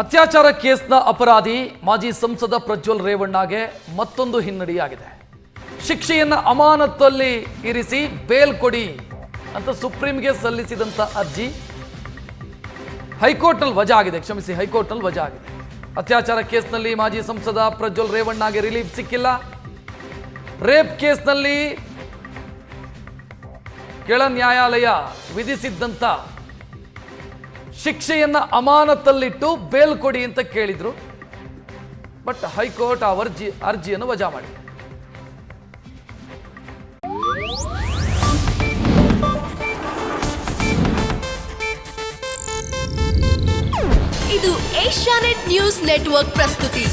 ಅತ್ಯಾಚಾರ ಕೇಸ್ನ ಅಪರಾಧಿ ಮಾಜಿ ಸಂಸದ ಪ್ರಜ್ವಲ್ ರೇವಣ್ಣಗೆ ಮತ್ತೊಂದು ಹಿನ್ನಡೆಯಾಗಿದೆ. ಶಿಕ್ಷೆಯನ್ನ ಅಮಾನತ್ತಲ್ಲಿ ಇರಿಸಿ ಬೇಲ್ ಕೊಡಿ ಅಂತ ಸುಪ್ರೀಂಗೆ ಸಲ್ಲಿಸಿದಂತ ಅರ್ಜಿ. ಹೈಕೋರ್ಟ್ನಲ್ಲಿ ವಜಾ ಆಗಿದೆ. ಕ್ಷಮಿಸಿ, ಹೈಕೋರ್ಟ್ನಲ್ಲಿ ವಜಾ ಆಗಿದೆ. ಅತ್ಯಾಚಾರ ಕೇಸ್ನಲ್ಲಿ ಮಾಜಿ ಸಂಸದ ಪ್ರಜ್ವಲ್ ರೇವಣ್ಣಗೆ ರಿಲೀಫ್ ಸಿಕ್ಕಿಲ್ಲ. ರೇಪ್ ಕೇಸ್ನಲ್ಲಿ ಕೆಳ ನ್ಯಾಯಾಲಯ ವಿಧಿಸಿದ್ದಂತ ಶಿಕ್ಷೆಯನ್ನ ಅಮಾನತಲ್ಲಿಟ್ಟು ಬೇಲ್ ಕೊಡಿ ಅಂತ ಕೇಳಿದ್ರು. ಬಟ್ ಹೈಕೋರ್ಟ್ ಆ ಅರ್ಜಿ, ಅರ್ಜಿಯನ್ನು ವಜಾ ಮಾಡಿ ಇದು ಏಷ್ಯಾನೆಟ್ ನ್ಯೂಸ್ ನೆಟ್ವರ್ಕ್ ಪ್ರಸ್ತುತಿ.